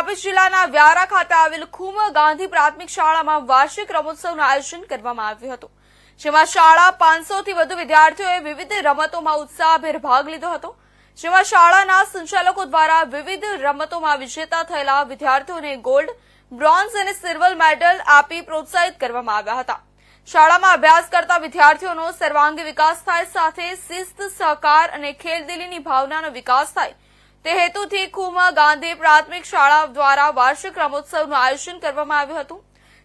તાપી જિલ્લાના વ્યારા ખાતે આવેલ ખુમ ગાંધી પ્રાથમિક શાળામાં વાર્ષિક રમોત્સવનું આયોજન કરવામાં આવ્યું હતું. જેમાં શાળા પાંચસોથી વધુ વિદ્યાર્થીઓએ વિવિધ રમતોમાં ઉત્સાહભેર ભાગ લીધો હતો. જેમાં શાળાના સંચાલકો દ્વારા વિવિધ રમતોમાં વિજેતા થયેલા વિદ્યાર્થીઓને ગોલ્ડ, બ્રોન્ઝ અને સિલ્વર મેડલ આપી પ્રોત્સાહિત કરવામાં આવ્યા હતા. શાળામાં અભ્યાસ કરતા વિદ્યાર્થીઓનો સર્વાંગી વિકાસ થાય સાથે શિસ્ત, સહકાર અને ખેલદિલીની ભાવનાનો વિકાસ થાય તે હેતુથી ખુમા ગાંધી પ્રાથમિક શાળા દ્વારા વાર્ષિક રમોત્સવનું આયોજન કરવામાં આવ્યું હતું.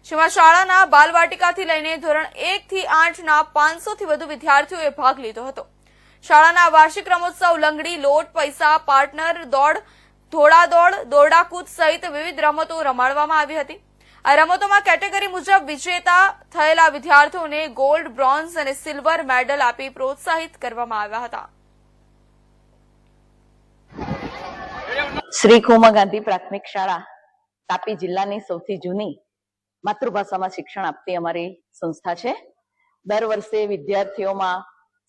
જેમાં શાળાના બાલવાટિકાથી લઈને ધોરણ એક થી આઠના પાંચસોથી વધુ વિદ્યાર્થીઓએ ભાગ લીધો હતો. શાળાના વાર્ષિક રમોત્સવ લંગડી, લોટ, પૈસા, પાર્ટનર, દોડ, ધોળાદોડ, દોરડાકૂદ સહિત વિવિધ રમતો રમાડવામાં આવી હતી. આ રમતોમાં કેટેગરી મુજબ વિજેતા થયેલા વિદ્યાર્થીઓને ગોલ્ડ, બ્રોન્ઝ અને સિલ્વર મેડલ આપી પ્રોત્સાહિત કરવામાં આવ્યા હતા. શ્રી ખોમા ગાંધી પ્રાથમિક શાળા, તાપી જિલ્લાની સૌથી જૂની માતૃભાષામાં શિક્ષણ આપતી અમારી સંસ્થા છે. દર વર્ષે વિદ્યાર્થીઓમાં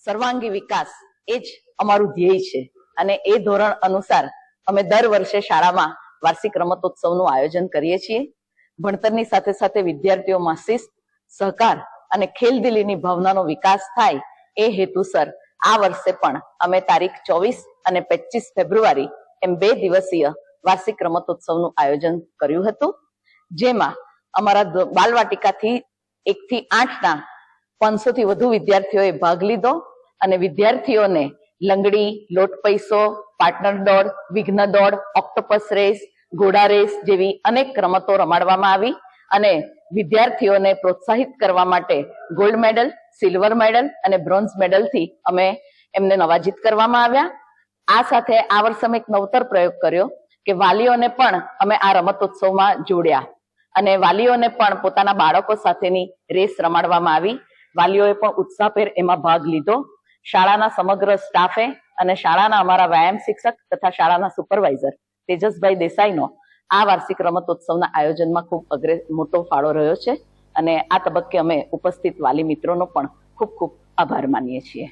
સર્વાંગી વિકાસ એ જ અમારું ધ્યેય છે અને એ ધોરણ અનુસાર અમે દર વર્ષે શાળામાં વાર્ષિક રમતોત્સવનું આયોજન કરીએ છીએ. ભણતરની સાથે સાથે વિદ્યાર્થીઓમાં શિસ્ત, સહકાર અને ખેલદિલીની ભાવનાનો વિકાસ થાય એ હેતુસર આ વર્ષે પણ અમે તારીખ ચોવીસ અને પચીસ ફેબ્રુઆરી એમ બે દિવસીય વાર્ષિક રમતોત્સવનું આયોજન કર્યું હતું, જેમાં અમારા બાલવાટિકાથી એક થી આઠના પાંચસો થી વધુ વિદ્યાર્થીઓએ ભાગ લીધો અને વિદ્યાર્થીઓને લંગડી, લોટ પૈસો, પાર્ટનર દોડ, વિઘ્ન દોડ, ઓક્ટોપસ રેસ, ઘોડા રેસ જેવી અનેક રમતો રમાડવામાં આવી અને વિદ્યાર્થીઓને પ્રોત્સાહિત કરવા માટે ગોલ્ડ મેડલ, સિલ્વર મેડલ અને બ્રોન્ઝ મેડલથી અમે એમને નવાજીત કરવામાં આવ્યા. આ સાથે આ વર્ષે એક નવતર પ્રયોગ કર્યો કે વાલીઓને પણ અમે આ રમતોત્સવમાં જોડ્યા. અને વાલીઓને પણ પોતાના બાળકો સાથેની રેસ રમાડવામાં આવી. વાલીઓએ પણ ઉત્સાહભેર એમાં ભાગ લીધો. શાળાના સમગ્ર સ્ટાફે અને શાળાના અમારા વ્યાયામ શિક્ષક તથા શાળાના સુપરવાઇઝર તેજસભાઈ દેસાઈનો આ વાર્ષિક રમતોત્સવના આયોજનમાં ખૂબ અગ્રે મોટો ફાળો રહ્યો છે. અને આ તબક્કે અમે ઉપસ્થિત વાલી મિત્રોનો પણ ખૂબ ખૂબ આભાર માનીએ છીએ.